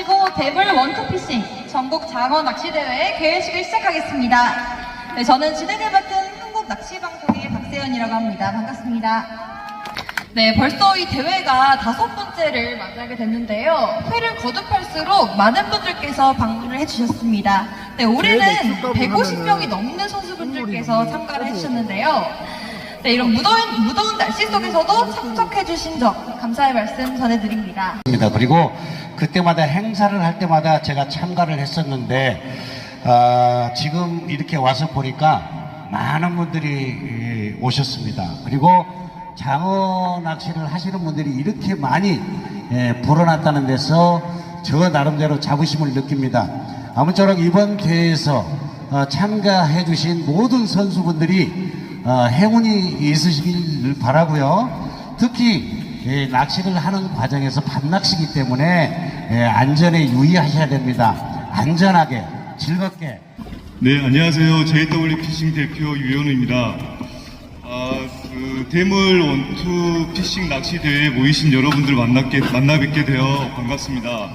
마치고 대물 원투피싱 전국 장어 낚시대회 개회식을 시작하겠습니다. 네, 저는 진행을 맡은 한국낚시방송의 박세연이라고 합니다. 반갑습니다. 네, 벌써 이 대회가 다섯 번째를 맞이하게 됐는데요. 회를 거듭할수록 많은 분들께서 방문을 해주셨습니다. 네, 올해는 150명이 넘는 선수분들께서 참가를 해주셨는데요. 네, 이런 무더운, 무더운 날씨 속에서도 참석해주신 점 감사의 말씀 전해드립니다. 그리고 그때마다 행사를 할 때마다 제가 참가를 했었는데 아, 지금 이렇게 와서 보니까 많은 분들이 예, 오셨습니다. 그리고 장어 낚시를 하시는 분들이 이렇게 많이 예, 불어났다는 데서 저 나름대로 자부심을 느낍니다. 아무쪼록 이번 대회에서 어, 참가해 주신 모든 선수분들이 어, 행운이 있으시길 바라고요. 특히 예, 낚시를 하는 과정에서 밤낚시기 때문에 예, 안전에 유의하셔야 됩니다. 안전하게 즐겁게 네, 안녕하세요. JW 피싱 대표 유현우입니다. 아, 그 대물 원투 피싱 낚시 대회에 모이신 여러분들 만나게, 만나 뵙게 되어 반갑습니다.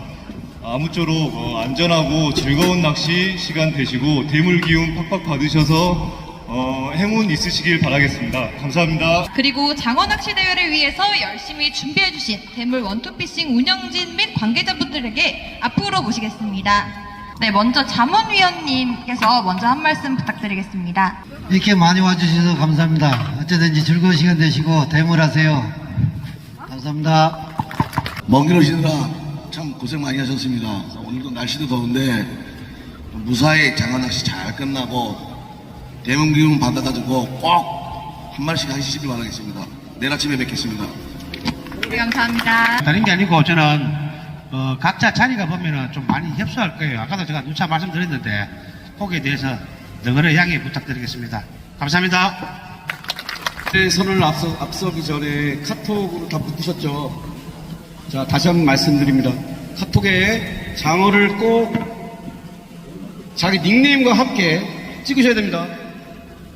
아무쪼록 어, 안전하고 즐거운 낚시 시간 되시고 대물 기운 팍팍 받으셔서 어, 행운 있으시길 바라겠습니다. 감사합니다. 그리고 장어 낚시 대회를 위해서 열심히 준비해주신 대물 원투피싱 운영진 및 관계자분들에게 앞으로 모시겠습니다. 네, 먼저 자문위원님께서 먼저 한 말씀 부탁드리겠습니다. 이렇게 많이 와주셔서 감사합니다. 어쨌든지 즐거운 시간 되시고 대물하세요. 감사합니다. 먼 길 오시느라 참 고생 많이 하셨습니다. 오늘도 날씨도 더운데 무사히 장어낚시 잘 끝나고 대문 기운 받아가지고 꼭한 마리씩 하시길 바라겠습니다. 내일 아침에 뵙겠습니다. 네, 감사합니다. 다른 게 아니고 저는 어, 각자 자리가 보면은 좀 많이 협소할 거예요. 아까도 제가 누차 말씀드렸는데 거기에 대해서 너그러 양해 부탁드리겠습니다. 감사합니다. 네, 선을 앞서, 앞서기 전에 카톡으로 다 붙으셨죠? 자, 다시 한 번 말씀드립니다. 카톡에 장어를 꼭 자기 닉네임과 함께 찍으셔야 됩니다.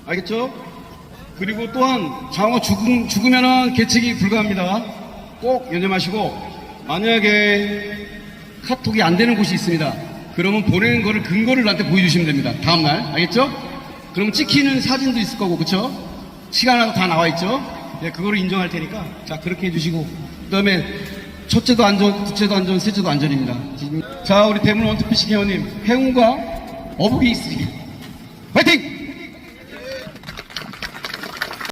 알겠죠? 그리고 또한 장어 죽음, 죽으면은 계측이 불가합니다. 꼭 연념하시고, 만약에 카톡이 안 되는 곳이 있습니다. 그러면 보내는 거를 근거를 나한테 보여주시면 됩니다. 다음 날. 알겠죠? 그럼 찍히는 사진도 있을 거고, 그쵸? 시간하고 다 나와 있죠? 네, 그거를 인정할 테니까. 자, 그렇게 해주시고. 그 다음에, 첫째도 안전, 둘째도 안전, 셋째도 안전입니다. 자, 우리 대문 원투피싱 회원님, 행운과 어복이 있으시길. 화이팅!